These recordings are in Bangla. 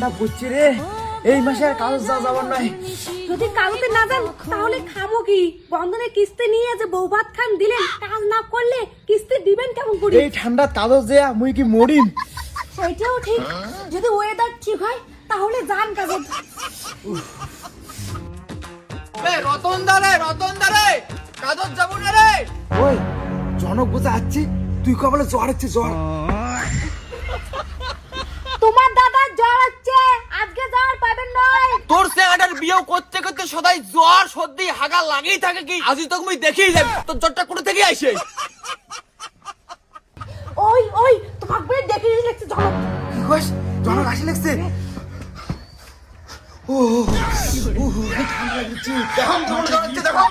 ঠান্ডা পড়ছে রে। এই মাসে আর কাগজ যাওয়া যাবার নয়। যদি কাগজে না যান তাহলে খাব কি? বন্ধনে কিস্তি নিয়ে যে বউ ভাত খান দিলেন কাজ না করলে কিস্তি দিবেন কেমন করে? এই ঠান্ডা কাগজ দেয়া মুই কি মরিম? সেটাও ঠিক। যদি ওয়েদার ঠিক হয় তাহলে যান কাজে। রতন দারে রতন দারে কাজত যাব না রে! ওই জনক বোঝা আসছে তুই কবলে জ্বর হচ্ছে জ্বর তোমার দাদা জ্বর হচ্ছে আজকে জ্বর পাবেন নয় তোর সেগাটার বিয়ে করতে করতে সদাই জ্বর সর্দি হাগা লাগেই থাকে কি? আজি তো তুমি দেখেই যাবি। তোর জ্বরটা করে থেকে আইসে ওই ওই তোমাকে বলে দেখে দেখছে জ্বর। কি কস জনক আসি লাগছে? ও ও, ঠান্ডা লাগছে দেখো জ্বর দেখো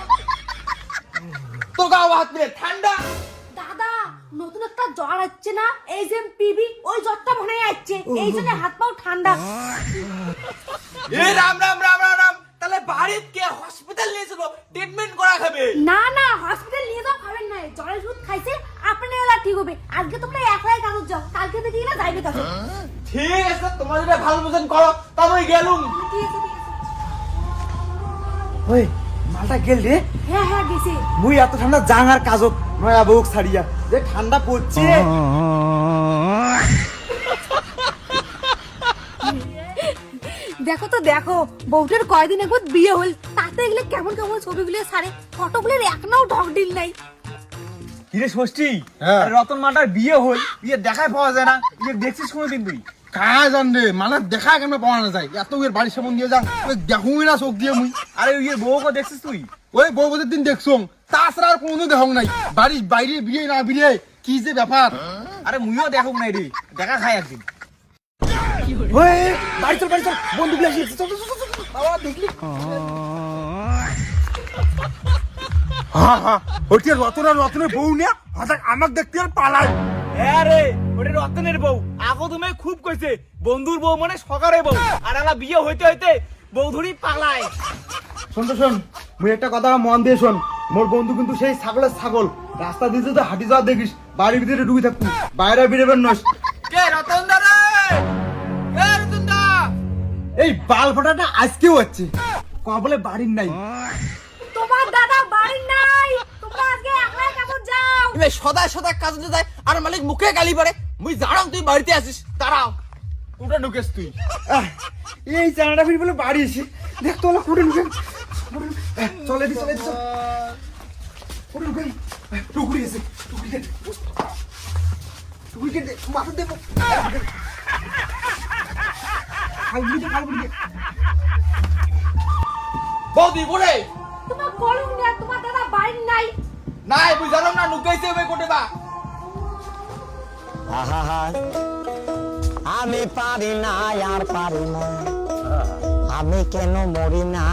তোর গাও হাত মিলে ঠান্ডা। দাদা নতুন একটা জ্বর হচ্ছে না? এই যে পিবি ওই জ্বরটা মনে আসছে। এই জন্য হাত পাও ঠান্ডা। এ রাম রাম। কে হসপিটাল নিয়ে চলো ট্রিটমেন্ট করা খাবে। না না হসপিটাল নিয়ে যাও খাবেন না জ্বরের ওষুধ খাইছে আপনি এলা ঠিক হবে। আজকে তোমরা একলাই কাগজ যাও কালকে দেখি না যাইবে ঠিক আছে তোমার যেটা ভালো মতন করো তবে গেলুম। ঠিক আছে ওই মালটা গেল রে। হ্যাঁ হ্যাঁ গেছে। মুই এত ঠান্ডা জাঙার কাজত নয়া বউক ছাড়িয়া। যে ঠান্ডা পড়ছে। দেখো তো দেখো। বউটার কয়দিন একবার বিয়ে হল। তাতে এগুলো কেমন কেমন ছবিগুলো সারে ফটোগুলোর এক নাও ঢক ডিল নাই। কিরে ষষ্ঠী? হ্যাঁ। রতন মাটার বিয়ে হই বিয়ে দেখাই পাওয়া যায় না। বিয়ে দেখছিস কোনোদিন তুই? কাজ জান রে? মানে দেখা কেন পাওয়া না যায়? এত বাড়ির সামন দিয়ে যাং ওই দেখুই না চোখ দিয়ে মুই। আরে ওই বউকে দেখছিস তুই? ওই বউ বছর দিন দেখছ। তাছাড়া আর কোনো দেখং নাই। বাড়ির বাইরে বিয়ে না বিয়ে কি যে ব্যাপার? আরে মুইও দেখো নাই রে। দেখা খাই একদিন। বাড়ি চল বাড়ি চল। বন্ধুগুলো আসি। চল চল, চল, চল, চল। বাবা, দেখলি? হ্যাঁ ওইটা রতনের রতনের বউ নিয়ে হঠাৎ আমাকে দেখতে আর পালায় ওটা রতনের বউ। আগো তুমি খুব কইছে বন্ধুর বউ মানে সকারে বউ। আর আলা বিয়ে হইতে হইতে বউ ধরি পালায়। শোন তো শোন মুই একটা কথা মন দিয়ে শোন। মোর বন্ধু কিন্তু সেই ছাগলের ছাগল। রাস্তা দিয়ে যদি হাঁটি যাওয়া দেখিস বাড়ির ভিতরে ডুবি থাকবি। বাইরে বেরোবেন নস কে রতন? এই বাল ফোটাটা আজকেও হচ্ছে। কবলে বাড়ির নাই। তোমার দাদা বাড়ি নাই। তোমরা আজকে একলাই কাগজ যাও? এবার সদা সদা কাজে যায় আর মালিক মুখে গালি পারে মুই জানাম তুই বাড়িতে আসিস দাঁড়াও। কোটা ঢুকেস তুই। এই চানাটা ফির বলে বাড়ি এসে। দেখ তো ওলা কুড়ে ঢুকে। চলে দি চলে দি চল। কুড়ে ঢুকে। টুকরি এসে টুকরি দে। টুকরি দে। মাথা দেবো বৌদি বলে। তোমার কলম নিয়ে তোমার দাদা বাড়ি নাই। নাই বুঝালাম না নুকাইছে ওই কোটে বা। আহা আমি পারি না আর পারি না আমি কেন মরি না